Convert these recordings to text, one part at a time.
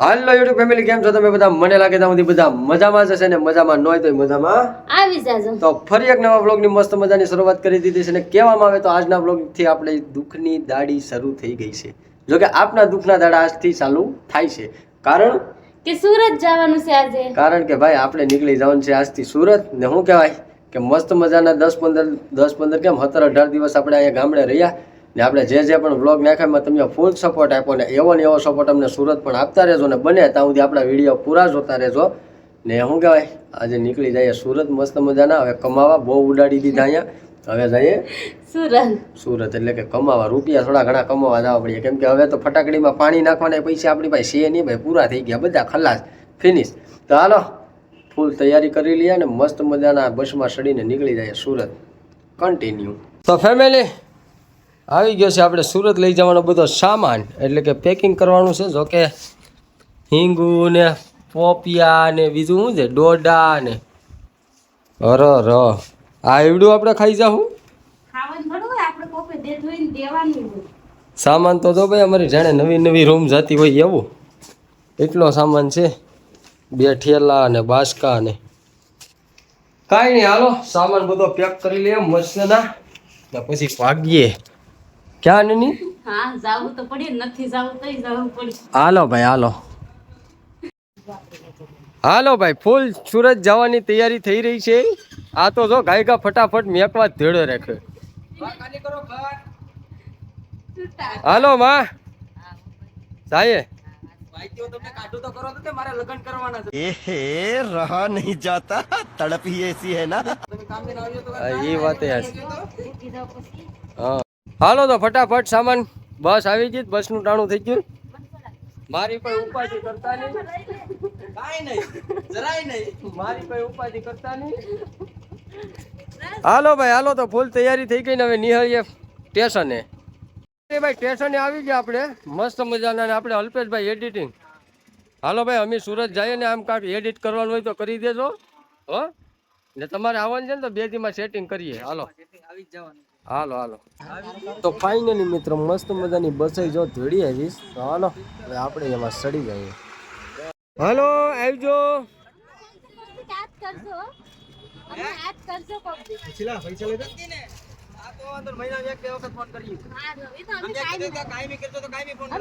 હાલો YouTube family કેમ છો તમે બધા? મને લાગે ત્યાં સુધી બધા મજામાં જશે ને મજામાં ન હોય તો મજામાં. આવી જાજો. તો ફરી એક નવા વ્લોગની મસ્ત મજાની શરૂઆત કરી દીધી છે ને કહેવામાં આવે તો આજના વ્લોગથી આપણે દુઃખની દાડી શરૂ થઈ ગઈ છે. જો કે આપના દુઃખના દાડા આજથી ચાલુ થાય છે. કારણ? કે સુરત જવાનું છે આજે. કારણ કે ભાઈ આપણે નીકળી જવાનું છે આજથી સુરત ને શું કહેવાય કે મસ્ત મજાના દસ પંદર દસ પંદર કેમ? સત્તર અઢાર દિવસ આપણે અહીંયા ગામડે રહ્યા. ને આપણે જે જે પણ વ્લોગ નાખ્યા એમાં તમે ફૂલ સપોર્ટ આપો ને એવો ને એવો સપોર્ટ અમને સુરત પણ આપતા રહેજો ને બને ત્યાં સુધી આપણા વીડિયો પૂરા જોતા રહેજો. ને શું કહેવાય આજે નીકળી જઈએ સુરત મસ્ત મજાના. હવે કમાવા બહુ ઉડાડી દીધા અહીંયા. હવે જઈએ. સુરત. સુરત એટલે કે કમાવા. રૂપિયા થોડા ઘણા કમાવા જવા પડીએ. કેમ કે હવે તો ફટાકડીમાં પાણી નાખવાના પૈસા આપણી પાસે છે નહીં ભાઈ. પૂરા થઈ ગયા બધા ખલાસ. ફિનિશ તો હાલો ફૂલ તૈયારી કરી લઈએ ને મસ્ત મજાના બસમાં ચડીને નીકળી જાય સુરત. કન્ટિન્યુ તો ફેમિલી આવી ગયો છે આપણે સુરત લઈ જવાનો બધો સામાન. એટલે કે પેકિંગ કરવાનું છે. જો કે હિંગુ ને પોપિયા ને બીજું શું છે? ડોડા ને અર ર આ એવડું આપણે ખાઈ જાઉં સામાન તો જો ભાઈ અમારી જાણે નવી નવી રૂમ જતી હોય એવું. એટલો સામાન છે. બે ઠેલા ને બાસકા ને. કાંઈ નહીં હાલો સામાન બધો પેક કરી લઈએ મસ્તના. ને પછી ભાગીએ. ક્યાં નની? હાલો ભાઈ હાલો. હાલો ભાઈ ફૂલ સુરત જવાની તૈયારી થઈ રહી છે. આ તો જો ગાયકા ફટાફટ મેકવા ધેડો રાખે. હાલો માં. સાયે. રહા નહીં જાતા. તડપ એસી હે ના. એ વાત હા. હાલો તો ફટાફટ સામાન, બસ આવી ગઈ બસનું ટાણું થઈ ગયું. મારી કોઈ ઉપાધિ કરતા નહીં. કાંઈ નહીં, જરાય નહીં. મારી કોઈ ઉપાધિ કરતા નહીં. હાલો ભાઈ, હાલો તો ફૂલ તૈયારી થઈ ગઈ ને હવે નિહાળીએ સ્ટેશને. ભાઈ, સ્ટેશને આવી ગયા આપણે. મસ્ત મજાના આપણે અલ્પેશભાઈ એડિટિંગ હાલો ભાઈ, અમે સુરત જઈએ ને આમ કાંઈક એડિટ કરવાનું હોય તો કરી દેજો, હો. ને તમારે આવવાનું છે ને તો બે દીમાં સેટિંગ કરીએ. હાલો. હાલો હાલો. તો ફાઇનલી મિત્રો, મસ્ત મજાની બસ જો ધોડી આવીશ. તો હાલો, હવે આપણે એમાં સડી જઈએ. હાલો, આવજો.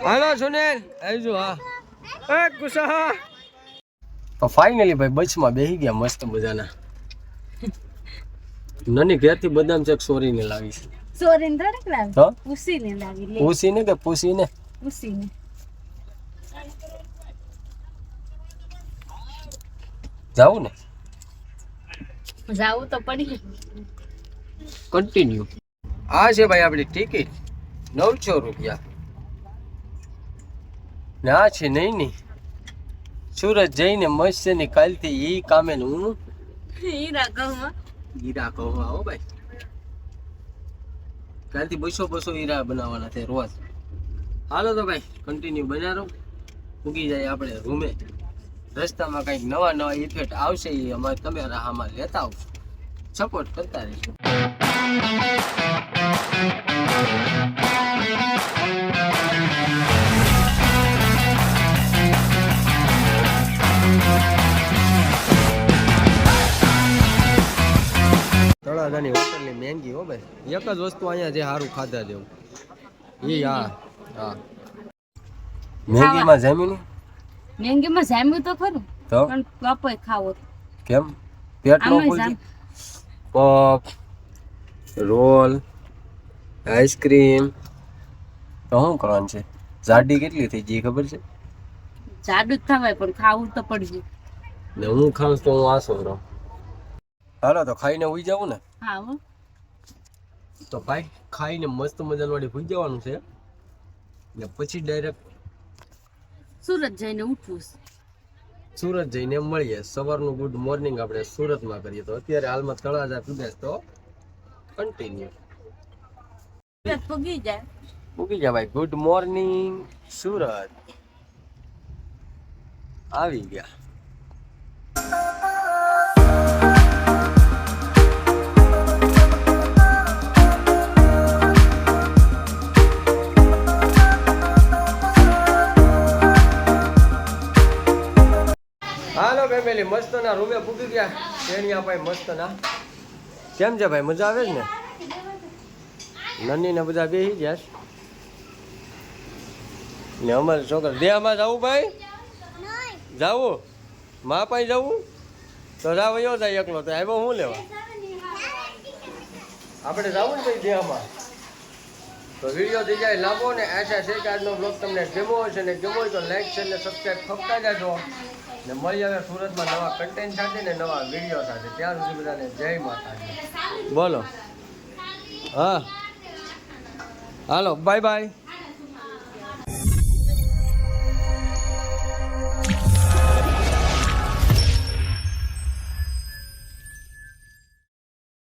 હાલો આવજો, હા. ગુસ્સા તો ફાઇનલી ભાઈ, બસમાં બેસી ગયા મસ્ત મજાના. નાની ઘેરથી બદામ ચેક સોરીને લાવી છે. સોરીને થોડીક લાવી? તો પૂસીને લાવી લે. પૂછીને કે પૂછીને પૂસીને જાવું ને? જાવું તો પડી. કન્ટિન્યુ આ છે ભાઈ આપણી ટિકિટ નવસો રૂપિયા. ને આ છે નહીં નહીં સુરત જઈને મસ્તની કાલ કાલથી એ કામે હું? હીરા ઘઉંમાં. હીરા કહું આવો ભાઈ. કાલથી બસો બસો હીરા બનાવવાના છે રોજ. હાલો તો ભાઈ કન્ટિન્યુ બના રહો ઉગી જાય આપણે રૂમે. રસ્તામાં કંઈક નવા નવા ઇફેક્ટ આવશે એ અમારે તમે રાહમાં લેતા આવશો સપોર્ટ કરતા રહીશું તળાજાની હોટલની મેંગી હો ભાઈ. એક જ વસ્તુ અહીંયા જે સારું ખાધા જેવું ઈ હા હા. મેંગીમાં જામ્યું નહીં મેંગીમાં જામ્યું તો ખરું તો? પણ કપોય ખાવો કેમ? પેટ નો આમાં ફૂલતી રોલ આઈસ્ક્રીમ. તો શું કરવાનું છે? જાડી કેટલી થઈ ગઈ ખબર છે? જાડું જ થવાય પણ ખાવું તો પડશે. ને હું ખાઉં તો હું આસો રહું. હાલો તો ખાઈને ઉઈ જાઉં ને. હા હો. તો ભાઈ ખાઈને મસ્ત મજાનું વાળી ભૂઈ જવાનું છે. ને પછી ડાયરેક્ટ સુરત જઈને ઉઠવું સુરત જઈને મળીએ. સવારનું ગુડ મોર્નિંગ આપણે સુરતમાં કરીએ. તો અત્યારે હાલમાં તળાજા પીધા તો. કન્ટિન્યુ પૂગી જાય. મૂકી જા ભાઈ. Good morning Surat. આવી ગયા. મસ્તના રૂમે પૂગી ગયા. તેણિયા ભાઈ મસ્તના. કેમ છે ભાઈ? મજા આવે છે ને? નની ને બધા બેસી ગયા ને અમારે છોકરા દેહમાં જવું ભાઈ? જવું? મા પાસે જવું? તો જાવ એવો જાય એકલો તો. આવ્યો હું લેવા? આપણે જવું ને ભાઈ દેહમાં. તો વીડિયો થઈ જાય લાંબો ને. આશા છે કે આજનો બ્લોગ તમને ગમ્યો હશે ને હોય તો લાઈક છે ને સબસ્ક્રાઈબ ખપતા જાજો. ને મળી આવે સુરતમાં નવા કન્ટેન્ટ સાથે ને નવા વીડિયો સાથે. ત્યાં સુધી બધાને જય માતાજી. બોલો. હા. હાલો બાય બાય